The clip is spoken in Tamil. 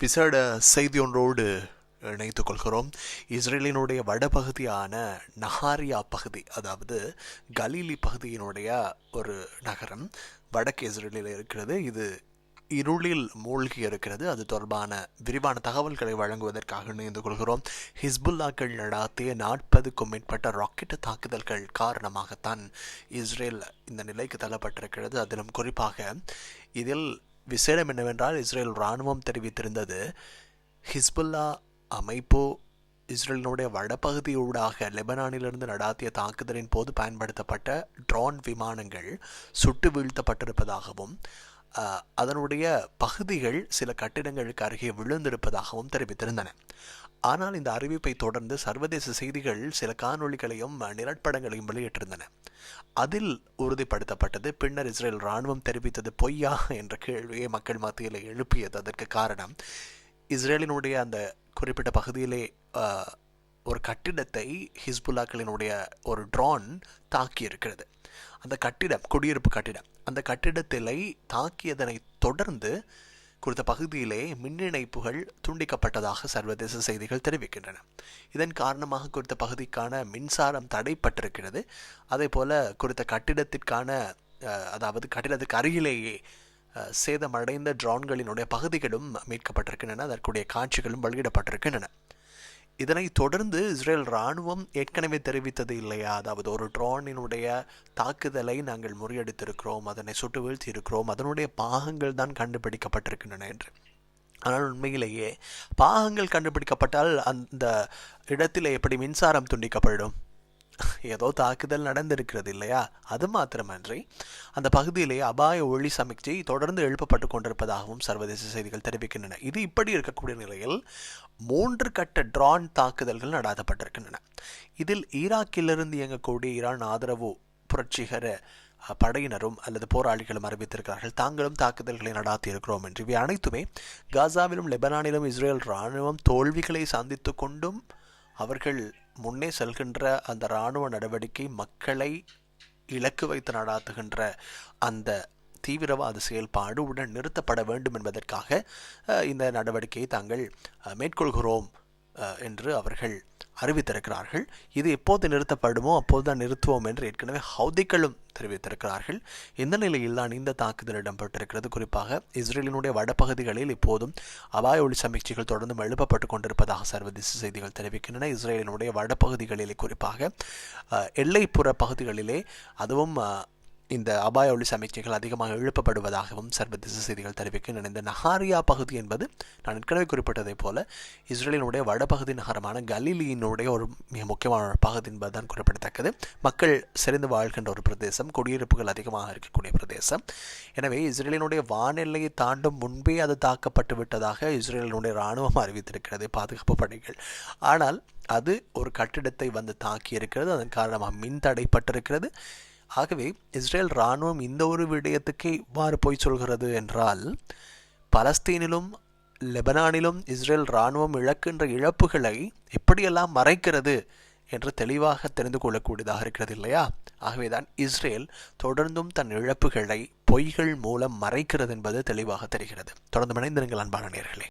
விசேட செய்தி ஒன்றோடு இணைத்துக் கொள்கிறோம். இஸ்ரேலினுடைய வடபகுதியான நஹாரியா பகுதி அதாவது கலீலி பகுதியினுடைய ஒரு நகரம் வடக்கு இஸ்ரேலில் இருக்கிறது. இது இருளில் மூழ்கி இருக்கிறது. அது தொடர்பான விரிவான தகவல்களை வழங்குவதற்காக இணைந்து கொள்கிறோம். ஹிஸ்புல்லாக்கள் நடாத்திய நாற்பதுக்கும் மேற்பட்ட ராக்கெட் தாக்குதல்கள் காரணமாகத்தான் இஸ்ரேல் இந்த நிலைக்கு தள்ளப்பட்டிருக்கிறது. அதிலும் குறிப்பாக இதில் விசேடம் என்னவென்றால் இஸ்ரேல் இராணுவம் தெரிவித்திருந்தது. ஹிஸ்புல்லா அமைப்பு இஸ்ரேலினுடைய வடபகுதியூடாக லெபனானிலிருந்து நடாத்திய தாக்குதலின் போது பயன்படுத்தப்பட்ட ட்ரோன் விமானங்கள் சுட்டு வீழ்த்தப்பட்டிருப்பதாகவும் அதனுடைய பகுதிகள் சில கட்டிடங்களுக்கு அருகே விழுந்திருப்பதாகவும் தெரிவித்திருந்தன. ஆனால் இந்த அறிவிப்பை தொடர்ந்து சர்வதேச செய்திகள் சில காணொளிகளையும் அஹ், நிழற்படங்களையும் வெளியிட்டிருந்தன. அதில் உறுதிப்படுத்தப்பட்டது பின்னர் இஸ்ரேல் இராணுவம் தெரிவித்தது பொய்யா என்ற கேள்வியை மக்கள் மத்தியில் எழுப்பியது. அதற்கு காரணம் இஸ்ரேலினுடைய அந்த குறிப்பிட்ட பகுதியிலே ஒரு கட்டிடத்தை ஹிஸ்புல்லாக்களினுடைய ஒரு ட்ரோன் தாக்கி இருக்கிறது அந்த கட்டிடம் குடியிருப்பு கட்டிடம். அந்த கட்டிடத்திலை தாக்கியதனை தொடர்ந்து குறித்த பகுதியிலே மின் இணைப்புகள் துண்டிக்கப்பட்டதாக சர்வதேச செய்திகள் தெரிவிக்கின்றன. இதன் காரணமாக குறித்த பகுதிக்கான மின்சாரம் தடைப்பட்டிருக்கிறது. அதே போல குறித்த கட்டிடத்திற்கான அதாவது கட்டிடத்துக்கு அருகிலேயே சேதமடைந்த ட்ரோன்களினுடைய பகுதிகளும் மீட்கப்பட்டிருக்கின்றன. அதற்குடைய காட்சிகளும் வெளியிடப்பட்டிருக்கின்றன. இதனை தொடர்ந்து இஸ்ரேல் இராணுவம் ஏற்கனவே தெரிவித்தது இல்லையா? அதாவது ஒரு ட்ரோனினுடைய தாக்குதலை நாங்கள் முறியடித்திருக்கிறோம் அதனை சுட்டு வீழ்த்தியிருக்கிறோம் அதனுடைய பாகங்கள் தான் கண்டுபிடிக்கப்பட்டிருக்கின்றன என்று. ஆனால் உண்மையிலேயே பாகங்கள் கண்டுபிடிக்கப்பட்டால் அந்த இடத்தில் எப்படி மின்சாரம் துண்டிக்கப்படும்? ஏதோ தாக்குதல் நடந்திருக்கிறது இல்லையா? அது மாத்திரமன்றி அந்த பகுதியிலே அபாய ஒளி சமிக்ஞை தொடர்ந்து எழுப்பப்பட்டு கொண்டிருப்பதாகவும் சர்வதேச செய்திகள் தெரிவிக்கின்றன. இது இப்படி இருக்கக்கூடிய நிலையில் மூன்று கட்ட ட்ரான் தாக்குதல்கள் நடாத்தப்பட்டிருக்கின்றன. இதில் ஈராக்கிலிருந்து இயங்கக்கூடிய ஈரான் ஆதரவு புரட்சிகர படையினரும் அல்லது போராளிகளும் அறிவித்திருக்கிறார்கள். தாங்களும் தாக்குதல்களை நடாத்தி இருக்கிறோம் என்று. இவை அனைத்துமே காசாவிலும் லெபனானிலும் இஸ்ரேல் இராணுவம் தோல்விகளை சந்தித்து கொண்டும் அவர்கள் முன்னே செல்கின்ற அந்த இராணுவ நடவடிக்கை மக்களை இலக்கு வைத்து நடாத்துகின்ற அந்த தீவிரவாத செயல்பாடு உடன் நிறுத்தப்பட வேண்டும் என்பதற்காக இந்த நடவடிக்கையை தாங்கள் மேற்கொள்கிறோம். என்று அவர்கள் அறிவித்திருக்கிறார்கள். இது எப்போது நிறுத்தப்படுமோ அப்போதுதான் நிறுத்துவோம் என்று ஏற்கனவே ஹவுதிகளும் தெரிவித்திருக்கிறார்கள். இந்த நிலையில் தான் இந்த தாக்குதல் இடம்பெற்றிருக்கிறது. குறிப்பாக இஸ்ரேலினுடைய வடபகுதிகளில் இப்போதும் அபாய ஒளி சமீட்சைகள் தொடர்ந்து எழுப்பப்பட்டு கொண்டிருப்பதாக சர்வதேச செய்திகள் தெரிவிக்கின்றன. இஸ்ரேலினுடைய வடபகுதிகளிலே குறிப்பாக எல்லைப்புற பகுதிகளிலே அதுவும் இந்த அபாய ஒளி சமிக்ஞைகள் அதிகமாக எழுப்பப்படுவதாகவும் சர்வதேச செய்திகள் தெரிவிக்கின்றன இந்த நஹாரியா பகுதி என்பது நான் ஏற்கனவே குறிப்பிட்டதைப் போல இஸ்ரேலினுடைய வடபகுதி நகரமான கலீலியினுடைய ஒரு மிக முக்கியமான ஒரு பகுதி என்பதுதான் குறிப்பிடத்தக்கது. மக்கள் சிறந்து வாழ்கின்ற ஒரு பிரதேசம் குடியிருப்புகள் அதிகமாக இருக்கக்கூடிய பிரதேசம். எனவே இஸ்ரேலினுடைய வானிலையை தாண்டும் முன்பே அது தாக்கப்பட்டு விட்டதாக இஸ்ரேலினுடைய இராணுவம் அறிவித்திருக்கிறது பாதுகாப்பு படைகள். ஆனால் அது ஒரு கட்டிடத்தை வந்து தாக்கி இருக்கிறது அதன் காரணமாக மின் தடைப்பட்டிருக்கிறது ஆகவே இஸ்ரேல் இராணுவம் இந்த ஒரு விடயத்துக்கே இவ்வாறு போய் சொல்கிறது என்றால் பலஸ்தீனிலும் லெபனானிலும் இஸ்ரேல் இராணுவம் இழக்கின்ற இழப்புகளை எப்படியெல்லாம் மறைக்கிறது என்று தெளிவாக தெரிந்து கொள்ளக்கூடியதாக இருக்கிறது இல்லையா? ஆகவேதான் இஸ்ரேல் தொடர்ந்தும் தன் இழப்புகளை பொய்கள் மூலம் மறைக்கிறது என்பது தெளிவாக தெரிகிறது. தொடர்ந்து மனைந்திருங்கள் அன்பான நேர்களே